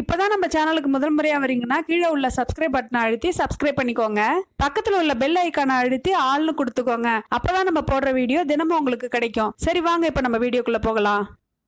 இப்போதான் நம்ம சேனலுக்கு முதல் முறையாக வரீங்கன்னா கீழே உள்ள சப்ஸ்கிரைப் பட்டனை அழுத்தி சப்ஸ்கிரைப் பண்ணிக்கோங்க. பக்கத்தில் உள்ள பெல் ஐக்கானை அழுத்தி ஆள்னு கொடுத்துக்கோங்க. அப்போதான் நம்ம போடுற வீடியோ தினமும் உங்களுக்கு கிடைக்கும். சரி வாங்க இப்போ நம்ம வீடியோக்குள்ளே போகலாம்.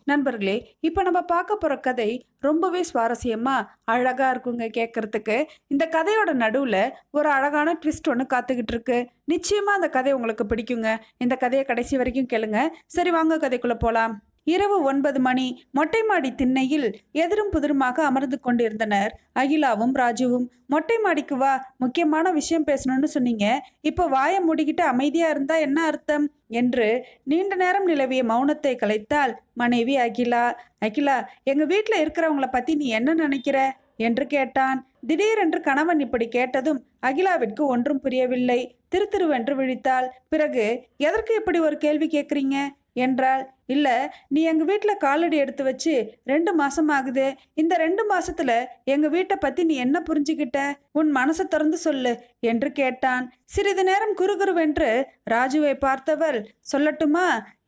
நண்பர்களே இப்போ நம்ம பார்க்க போகிற கதை ரொம்பவே சுவாரஸ்யமாக அழகாக இருக்குங்க கேட்குறதுக்கு இந்த கதையோட நடுவில் ஒரு அழகான ட்விஸ்ட் ஒன்று காத்துக்கிட்டு இருக்கு. நிச்சயமாக அந்த கதை உங்களுக்கு பிடிக்குங்க. இந்த கதையை கடைசி வரைக்கும் கேளுங்க. சரி வாங்க கதைக்குள்ளே போகலாம் இரவு ஒன்பது மணி மொட்டை மாடி திண்ணையில் எதிரும் புதிருமாக அமர்ந்து கொண்டிருந்தனர். அகிலாவும் ராஜுவும் மொட்டை மாடிக்கு வா முக்கியமான விஷயம் பேசணும்னு சொன்னீங்க. இப்போ வாயை மூடிக்கிட்டு அமைதியா இருந்தா என்ன அர்த்தம்? என்று நீண்ட நேரம் நிலவிய மௌனத்தை கலைத்தால் மனைவி அகிலா. அகிலா எங்க வீட்டில் இருக்கிறவங்கள பத்தி நீ என்ன நினைக்கிற? என்று கேட்டான். திடீரென்று கணவன் இப்படி கேட்டதும் அகிலாவிற்கு ஒன்றும் புரியவில்லை. திரு திருவென்று விழித்தாள். பிறகு எதற்கு இப்படி ஒரு கேள்வி கேட்குறீங்க என்றாள். இல்லை நீ எங்கள் வீட்டில் காலடி எடுத்து வச்சு ரெண்டு மாதம் ஆகுது இந்த ரெண்டு மாதத்தில் எங்கள் வீட்டை பற்றி நீ என்ன புரிஞ்சுக்கிட்ட உன் மனசை திறந்து சொல்லு என்று கேட்டான். சிறிது நேரம் குறுகுருவென்று ராஜுவை பார்த்தவள் சொல்லட்டுமா?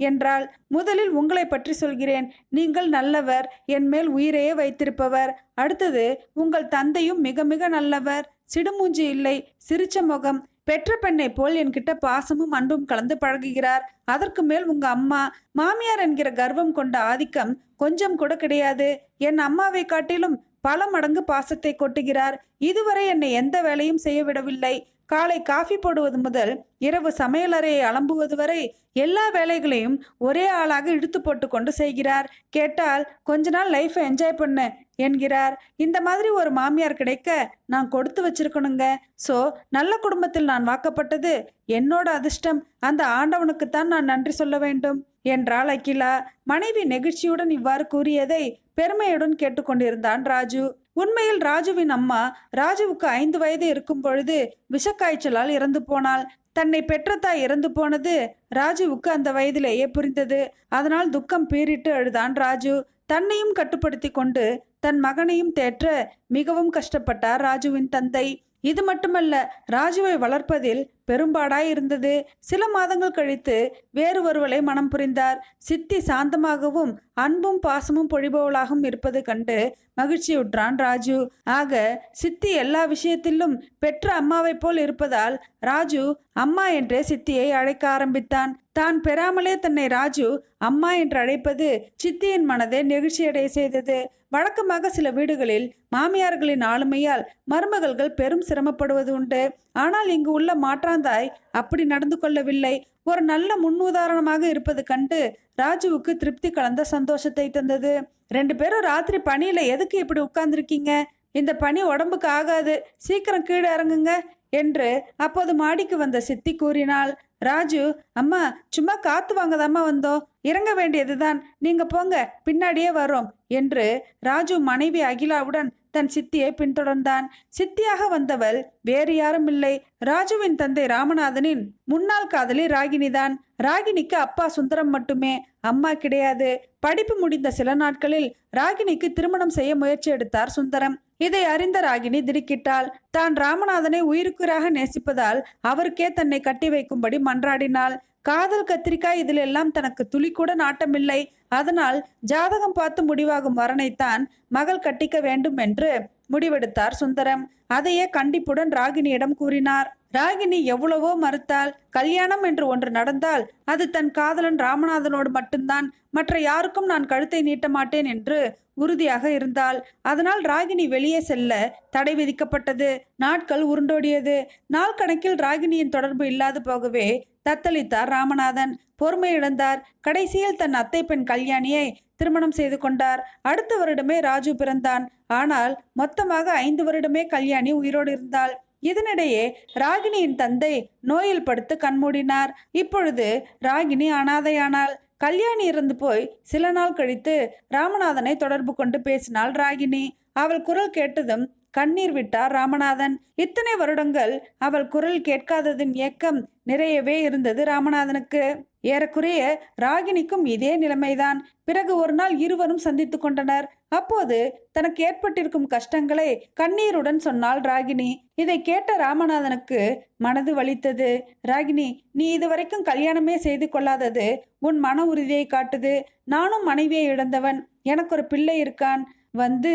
என்றால் முதலில் உங்களை பற்றி சொல்கிறேன். நீங்கள் நல்லவர் என் மேல் உயிரையே வைத்திருப்பவர். அடுத்தது உங்கள் தந்தையும் மிக மிக நல்லவர். சிடுமூஞ்சி இல்லை சிரிச்ச முகம். பெற்ற பெண்ணை போல் என்கிட்ட பாசமும் அன்பும் கலந்து பழகுகிறார். அதற்கு மேல் உங்க அம்மா மாமியார் என்கிற கர்வம் கொண்ட ஆதிக்கம் கொஞ்சம் கூட கிடையாது. என் அம்மாவை காட்டிலும் பல மடங்கு பாசத்தை கொட்டுகிறார். இதுவரை என்னை எந்த வேலையும் செய்ய விடவில்லை. காலை காஃபி போடுவது முதல் இரவு சமையலறையை அலம்புவது வரை எல்லா வேலைகளையும் ஒரே ஆளாக இழுத்து போட்டு கொண்டு செய்கிறார். கேட்டால் கொஞ்ச நாள் லைஃப்பை என்ஜாய் பண்ணு என்கிறார். இந்த மாதிரி ஒரு மாமியார் கிடைக்க நான் கொடுத்து வச்சிருக்கணுங்க. ஸோ நல்ல குடும்பத்தில் நான் வாக்கப்பட்டது என்னோட அதிர்ஷ்டம். அந்த ஆண்டவனுக்குத்தான் நான் நன்றி சொல்ல வேண்டும். என்றாள் அகிலா. மனைவி நெகிழ்ச்சியுடன் இவ்வாறு கூறியதை பெருமையுடன் கேட்டுக்கொண்டிருந்தான் ராஜு. உண்மையில் ராஜுவின் அம்மா ராஜுவுக்கு ஐந்து வயது இருக்கும் பொழுது விஷக்காய்ச்சலால் இறந்து போனாள். தன்னை பெற்ற தாய் இறந்து போனது ராஜுவுக்கு அந்த வயதிலேயே புரிந்தது. அதனால் துக்கம் பீறிட்டு அழுதான் ராஜு. தன்னையும் கட்டுப்படுத்தி கொண்டு தன் மகனையும் தேற்ற மிகவும் கஷ்டப்பட்டார் ராஜுவின் தந்தை. இது மட்டுமல்ல ராஜுவை வளர்ப்பதில் பெரும்பாடாய் இருந்தது சில மாதங்கள் கழித்து வேறு ஒருவளை மனம் புரிந்தார். சித்தி சாந்தமாகவும் அன்பும் பாசமும் பொழிபவளாகவும் இருப்பது கண்டு மகிழ்ச்சியுற்றான் ராஜு. ஆக சித்தி எல்லா விஷயத்திலும் பெற்ற அம்மாவைப் போல் இருப்பதால் ராஜு அம்மா என்றே சித்தியை அழைக்க ஆரம்பித்தான். தான் பெறாமலே தன்னை ராஜு அம்மா என்று அழைப்பது சித்தியின் மனதை நெகிழ்ச்சியடைய செய்தது. வழக்கமாக சில வீடுகளில் மாமியார்களின் ஆளுமையால் மருமகள்கள் பெரும் சிரமப்படுவது உண்டு. ஆனால் இங்கு உள்ள மாற்றாந்தாய் அப்படி நடந்து கொள்ளவில்லை. ஒரு நல்ல முன்னுதாரணமாக இருப்பது கண்டு ராஜுவுக்கு திருப்தி கலந்த சந்தோஷத்தை தந்தது. ரெண்டு பேரும் ராத்திரி பணியில எதுக்கு இப்படி உட்கார்ந்துருக்கீங்க? இந்த பனி உடம்புக்கு ஆகாது. சீக்கிரம் கீழே இறங்குங்க. என்று அப்போது மாடிக்கு வந்த சித்தி கூறினாள் ராஜு அம்மா சும்மா காத்து வாங்கதாம்மா வந்தோம் இறங்க வேண்டியதுதான். நீங்க போங்க பின்னாடியே வரோம் என்று ராஜு மனைவி அகிலாவுடன் தன் சித்தியை பின்தொடர்ந்தான். சித்தியாக வந்தவள் வேறு யாரும் இல்லை. ராஜுவின் தந்தை ராமநாதனின் முன்னாள் காதலி ராகினிதான் ராகினிக்கு அப்பா சுந்தரம் மட்டுமே அம்மா கிடையாது. படிப்பு முடிந்த சில நாட்களில் ராகினிக்கு திருமணம் செய்ய முயற்சி எடுத்தார் சுந்தரம். இதை அறிந்த ராகினி திடுக்கிட்டாள். தான் ராமநாதனை உயிருக்குறாக நேசிப்பதால் அவருக்கே தன்னை கட்டி வைக்கும்படி மன்றாடினாள். காதல் கத்திரிக்காய் இதில் எல்லாம் தனக்கு துளி கூட நாட்டமில்லை. அதனால் ஜாதகம் பார்த்து முடிவாகும் வரனைத்தான் மகள் கட்டிக்க வேண்டும் என்று முடிவெடுத்தார் சுந்தரம். அதையே கண்டிப்புடன் ராகினியிடம் கூறினார். ராகினி எவ்வளவோ மறுத்தால் கல்யாணம் என்று ஒன்று நடந்தால் அது தன் காதலன் ராமநாதனோடு மட்டும்தான். மற்ற யாருக்கும் நான் கழுத்தை நீட்ட மாட்டேன் என்று உறுதியாக இருந்தால் அதனால் ராகினி வெளியே செல்ல தடை விதிக்கப்பட்டது. நாட்கள் உருண்டோடியது. நாள் கணக்கில் ராகினியின் தொடர்பு இல்லாது போகவே தத்தளித்தார் ராமநாதன். பொறுமை இழந்தார். கடைசியில் தன் அத்தை பெண் கல்யாணியை திருமணம் செய்து கொண்டார். அடுத்த வருடமே ராஜு பிறந்தான். ஆனால் மொத்தமாக ஐந்து வருடமே கல்யாணி உயிரோடு இருந்தாள். இதனிடையே ராகினியின் தந்தை நோயில் படுத்து கண்மூடினார். இப்பொழுது ராகினி அனாதையானாள். கல்யாணி இறந்து போய் சில நாள் கழித்து ராமநாதனை தொடர்பு கொண்டு பேசினாள் ராகினி அவள் குரல் கேட்டதும் கண்ணீர் விட்டார் ராமநாதன். இத்தனை வருடங்கள் அவள் குரல் கேட்காததின் ஏக்கம் நிறையவே இருந்தது ராமநாதனுக்கு. ஏறக்குறைய ராகினிக்கும் இதே நிலைமைதான். பிறகு ஒரு நாள் இருவரும் சந்தித்து கொண்டனர். அப்போது தனக்கு ஏற்பட்டிருக்கும் கஷ்டங்களை கண்ணீருடன் சொன்னாள் ராகினி இதை கேட்ட ராமநாதனுக்கு மனது வலித்தது. ராகினி நீ இதுவரைக்கும் கல்யாணமே செய்து கொள்ளாதது உன் மன உறுதியை காட்டுது. நானும் மனைவியை இழந்தவன். எனக்கு ஒரு பிள்ளை இருக்கான். வந்து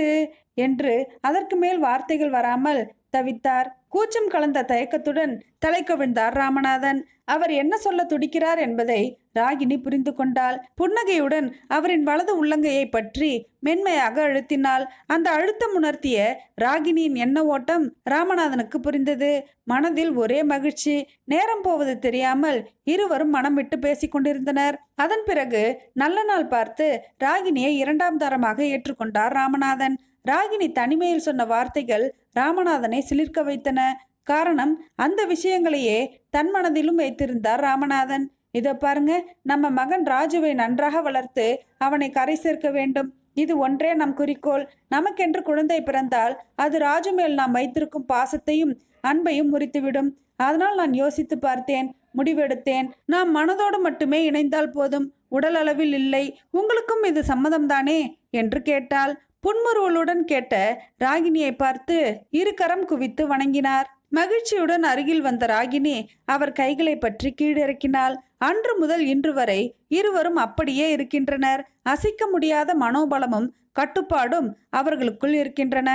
என்று அதற்கு மேல் வார்த்தைகள் வராமல் தவித்தார். கூச்சம் கலந்த தயக்கத்துடன் தலை கவிழ்ந்தார் ராமநாதன். அவர் என்ன சொல்ல துடிக்கிறார் என்பதை ராகினி புரிந்து கொண்டாள். புன்னகையுடன் அவரின் வலது உள்ளங்கையை பற்றி மென்மையாக அழுத்தினாள். அந்த அழுத்தம் உணர்த்திய ராகினியின் எண்ண ஓட்டம் ராமநாதனுக்கு புரிந்தது. மனதில் ஒரே மகிழ்ச்சி. நேரம் போவது தெரியாமல் இருவரும் மனம் விட்டு பேசிக் கொண்டிருந்தனர். அதன் பிறகு நல்ல நாள் பார்த்து ராகினியை இரண்டாம் தரமாக ஏற்றுக்கொண்டார் ராமநாதன். ராகினி தனிமையில் சொன்ன வார்த்தைகள் ராமநாதனை சிலிர்க்க வைத்தன. காரணம் அந்த விஷயங்களையே தன் மனதிலும் வைத்திருந்தார் ராமநாதன். இதை பாருங்க நம்ம மகன் ராஜுவை நன்றாக வளர்த்து அவனை கரை சேர்க்க வேண்டும். இது ஒன்றே நம் குறிக்கோள். நமக்கென்று குழந்தை பிறந்தால் அது ராஜு மேல் நாம் வைத்திருக்கும் பாசத்தையும் அன்பையும் முறித்துவிடும். அதனால் நான் யோசித்து பார்த்தேன் முடிவெடுத்தேன். நாம் மனதோடு மட்டுமே இணைந்தால் போதும். உடல் அளவில் இல்லை. உங்களுக்கும் இது சம்மதம்தானே? என்று கேட்டாள். புன்முறுவலுடன் கேட்ட ராகினியை பார்த்து இரு கரம் குவித்து வணங்கினார். மகிழ்ச்சியுடன் அருகில் வந்த ராகினி அவர் கைகளை பற்றி கீழிறக்கினாள். அன்று முதல் இன்று வரை இருவரும் அப்படியே இருக்கின்றனர். அசைக்க முடியாத மனோபலமும் கட்டுப்பாடும் அவர்களுக்குள் இருக்கின்றன.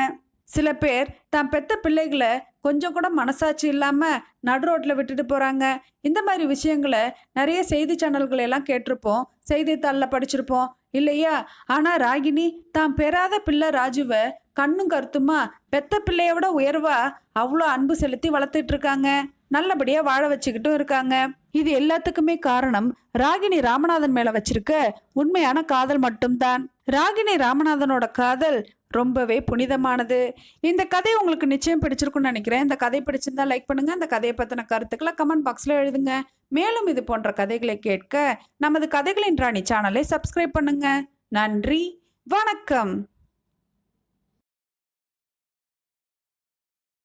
சில பேர் தான் பெத்த பிள்ளைகளை கொஞ்சம் கூட மனசாட்சி இல்லாம நடு ரோட்ல விட்டுட்டு போறாங்க. இந்த மாதிரி விஷயங்களை நிறைய செய்தி சேனல்களை எல்லாம் கேட்டிருப்போம். செய்தித்தாளில் படிச்சிருப்போம். இல்லையா? ஆனா ராகினி தான் பெறாத பிள்ளை ராஜுவை கண்ணும் கருத்துமா பெத்த பிள்ளையோட உயர்வா அவ்வளோ அன்பு செலுத்தி வளர்த்துட்டு இருக்காங்க. நல்லபடியா வாழ வச்சுக்கிட்டும் இருக்காங்க. இது எல்லாத்துக்குமே காரணம் ராகினி ராமநாதன் மேல வச்சிருக்க உண்மையான காதல் மட்டும்தான். ராகினி ராமநாதனோட காதல் ரொம்பவே புனிதமானது. இந்த கதை உங்களுக்கு நிச்சயம் பிடிச்சிருக்கும்னு நினைக்கிறேன். இந்த கதை பிடிச்சிருந்தா லைக் பண்ணுங்கள் இந்த கதையை பற்றின கருத்துக்களை கமெண்ட் பாக்ஸில் எழுதுங்க. மேலும் இது போன்ற கதைகளை கேட்க நமது கதைகளின் ராணி சேனலை சப்ஸ்கிரைப் பண்ணுங்க. நன்றி. வணக்கம்.